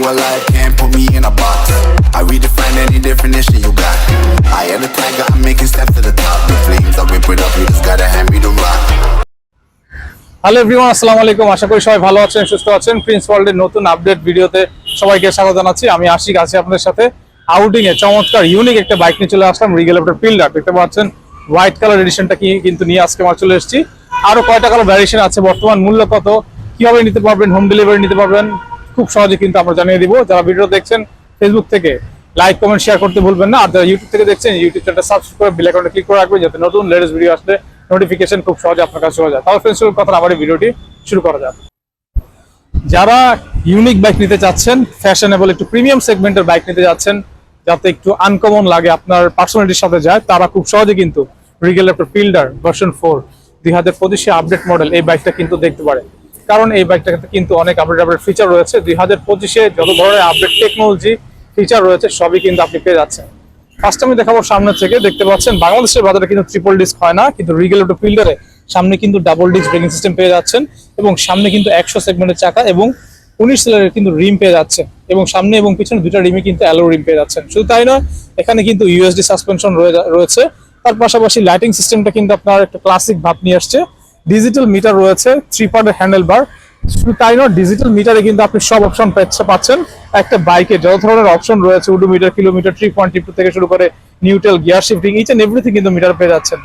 a life, can't put me in a box. I redefine any definition you got. I am the tiger, I'm making steps to the top. The flames, I whip up, you just gotta hand me the rock. Hello everyone আসসালামু আলাইকুম আশা করি সবাই ভালো আছেন সুস্থ আছেন Prince ওয়ার্ল্ডের নতুন আপডেট ভিডিওতে সবাইকে স্বাগত জানাচ্ছি আমি আশিক আছি আপনাদের সাথে আউটিং এ চমৎকার ইউনিক একটা বাইক নিয়ে চলে আসলাম রিগেল একটা ফিল্ডার দেখতে পাচ্ছেন হোয়াইট কালার এডিশনটা কিন্তু নিয়ে আজকে আমার চলে এসেছি আরও কয়টা কালার ভ্যারিয়েশন আছে বর্তমান মূল্য কত কীভাবে নিতে পারবেন হোম ডেলিভারি নিতে পারবেন খুব সহজে কিন্তু আমরা জানিয়ে দিব। যারা ভিডিও দেখছেন ফেসবুক থেকে লাইক কমেন্ট শেয়ার করতে ভুলবেন না। আর যারা ইউটিউব থেকে দেখছেন ইউটিউব চ্যানেলটা সাবস্ক্রাইব করে বেল ক্লিক করে রাখবেন যাতে নতুন লেটেস্ট ভিডিও আসলে নোটিফিকেশন খুব সহজে আপনার কাছে চলে যায়। তাহলে ফ্রেন্ডস কথা আবার ভিডিওটি শুরু করা যাক। যারা ইউনিক বাইক নিতে চাচ্ছেন ফ্যাশনেবল একটু প্রিমিয়াম সেগমেন্টের বাইক নিতে যাচ্ছেন, যাতে একটু আনকমন লাগে আপনার পার্সোনালিটির সাথে যায়, তারা খুব সহজে কিন্তু রিগেল ফিল্ডার ভার্সন ফোর দুই হাজার পঁচিশে আপডেট মডেল এই বাইকটা কিন্তু দেখতে পারে। কারণ এই বাইকটাতে কিন্তু অনেক আপডেট আপডেট ফিচার রয়েছে। দুই হাজার পঁচিশে যত ধরনের আপডেট টেকনোলজি ফিচার রয়েছে, সবই কিন্তু আপনি পেয়ে যাচ্ছেন। ফার্স্ট আমি দেখাবো সামনে থেকে। দেখতে পাচ্ছেন, বাংলাদেশের বাজারে কিন্তু ট্রিপল ডিস্ক হয় না, কিন্তু রিগেল একটা ফিল্ডারে সামনে কিন্তু ডাবল ডিস্ক ব্রেকিং সিস্টেম পেয়ে যাচ্ছেন এবং সামনে কিন্তু একশো সেগমেন্টের চাকা এবং উনিশ সেলের কিন্তু রিম পেয়ে যাচ্ছে এবং সামনে এবং পিছনে দুটো রিমে কিন্তু অ্যালো রিম পেয়ে যাচ্ছেন। শুধু তাই নয়, এখানে কিন্তু ইউএসডি সাসপেনশন রয়েছে। তার পাশাপাশি লাইটিং সিস্টেমটা কিন্তু আপনার একটা ক্লাসিক ভাব নিয়ে আসছে। ডিজিটাল মিটার রয়েছে থ্রি পার্টের হ্যান্ডেল বার শুধু তাই নয় ডিজিটাল মিটারে কিন্তু আপনি সব অপশন পাচ্ছেন। একটা বাইকে যত ধরনের অপশন রয়েছে উডোমিটার কিলোমিটার ট্রি পয়েন্ট টিপ থেকে শুরু করে neutral gear shifting each and everything কিন্তু মিটার পেয়ে যাচ্ছেন।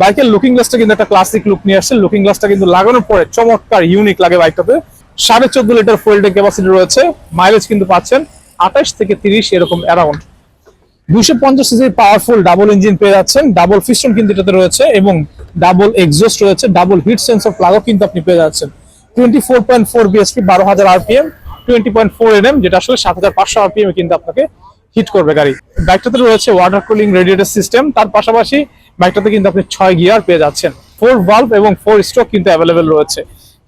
বাইকের লুকিং গ্লাসটা কিন্তু একটা ক্লাসিক লুক নিয়ে আসছে। লুকিং গ্লাসটা কিন্তু লাগানোর পরে চমৎকার ইউনিক লাগে বাইকটাতে সাড়ে চোদ্দ লিটার ফুয়েল ট্যাঙ্ক ক্যাপাসিটি রয়েছে মাইলেজ কিন্তু পাচ্ছেন আঠাশ থেকে তিরিশ এরকম অ্যারাউন্ড দুইশো পঞ্চাশ সিসির পাওয়ারফুল ডাবল ইঞ্জিন পেয়ে যাচ্ছেন। ডাবল ফিস্টন কিন্তু এটাতে রয়েছে এবং ডাবল এক্সস্ট রয়েছে, ডাবল হিট সেন্সর প্লাগও কিন্তু আপনি পেয়ে যাচ্ছেন। Twenty four point four BHP বারো হাজার RPM twenty point four NM যেটা আসলে সাত হাজার পাঁচশো আরপিএম কিন্তু আপনাকে হিট করবে গাড়ি। বাইকটাতে রয়েছে ওয়াটার কুলিং রেডিয়েটর সিস্টেম তার পাশাপাশি বাইকটাতে কিন্তু আপনি ছয় গিয়ার পেয়ে যাচ্ছেন। ফোর ভাল্ভ এবং ফোর স্ট্রোক কিন্তু অ্যাভেলেবেল রয়েছে।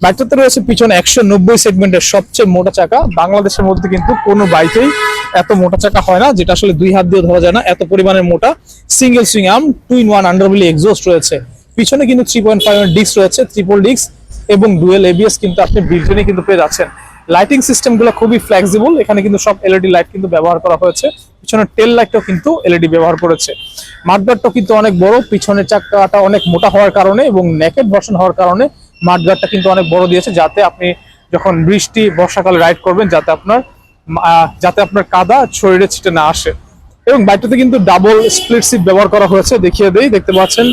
বাইকটাতে রয়েছে পিছনে একশো নব্বই সেগমেন্টের সবচেয়ে মোটা চাকা। বাংলাদেশের মধ্যে কিন্তু কোনো বাইকেই এত মোটা চাকা হয় না, যেটা আসলে দুই হাত দিয়ে ধরা যায় না, এত পরিমাণের মোটা। Single swing arm two in one underbelly exhaust রয়েছে। পিছনে কিন্তু থ্রি পয়েন্ট ফাইভ ডিস্ক রয়েছে ত্রিপল ডিস্ক এবং ডুয়েল এবিএস কিন্তু আপনি বিল্টনে কিন্তু পেয়ে যাচ্ছেন। লাইটিং সিস্টেমগুলো খুবই ফ্লেক্সিবল এখানে কিন্তু সব এলইডি লাইট কিন্তু ব্যবহার করা হয়েছে। পিছনে টেল লাইটটাও কিন্তু এলইডি ব্যবহার করেছে। মাঠগার্ডটা কিন্তু অনেক বড় পিছনের চাকাটা অনেক মোটা হওয়ার কারণে এবং নেকেড ভার্সন হওয়ার কারণে মাঠগার্ডটা কিন্তু অনেক বড় দিয়েছে, যাতে আপনি যখন বৃষ্টি, বর্ষাকালে রাইড করবেন, যাতে আপনার যাতে আপনার কাদা শরীরে ছিটে না আসে। এবং বাইকটাতে কিন্তু ডাবল স্প্লিট সিট ব্যবহার করা হয়েছে, দেখিয়ে দেই, দেখতে পাচ্ছেন।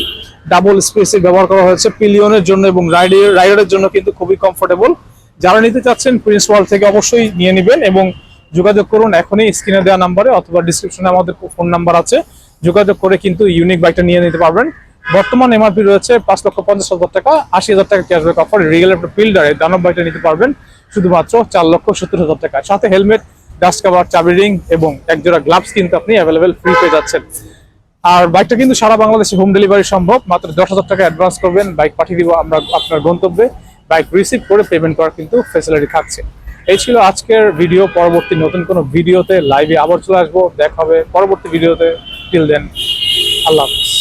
ডাবল স্প্লিট সিট ব্যবহার করা হয়েছে পিলিয়নের জন্য এবং রাইডের, রাইডারের জন্য কিন্তু খুবই কমফোর্টেবল যারা নিতে চাচ্ছেন প্রিন্স ওয়ার্ল্ড থেকে অবশ্যই নিয়ে নেবেন এবং যোগাযোগ করুন এখনই স্ক্রিনে দেওয়া নাম্বারে অথবা ডিসক্রিপশনে আমাদের ফোন নাম্বার আছে। যোগাযোগ করে কিন্তু ইউনিক বাইকটা নিয়ে নিতে পারবেন। বর্তমান এমআরপি রয়েছে পাঁচ লক্ষ পঞ্চাশ হাজার টাকা, আশি হাজার টাকা ক্যাশব্যাক অফার রিয়েল ফিল্ডারে দানব বাইকটা নিতে পারবেন শুধুমাত্র চার লক্ষ সত্তর হাজার টাকা। সাথে হেলমেট ডাস্ট কাভার চাবি রিং এবং একজোড়া গ্লাভস কিন্তু আপনি অ্যাভেলেবেল ফ্রি পেয়ে যাচ্ছেন। আর বাইকটা কিন্তু সারা বাংলাদেশে হোম ডেলিভারি সম্ভব। মাত্র দশ হাজার টাকা অ্যাডভান্স করবেন। বাইক পাঠিয়ে দিব আমরা আপনার গন্তব্যে। বাইক রিসিভ করে পেমেন্ট করার কিন্তু ফেসিলিটি থাকছে। এই ছিল আজকের ভিডিও পরবর্তী নতুন কোনো ভিডিওতে লাইভে আবার চলে আসব। দেখা হবে পরবর্তী ভিডিওতে টিল দেন আল্লাহ হাফিজ।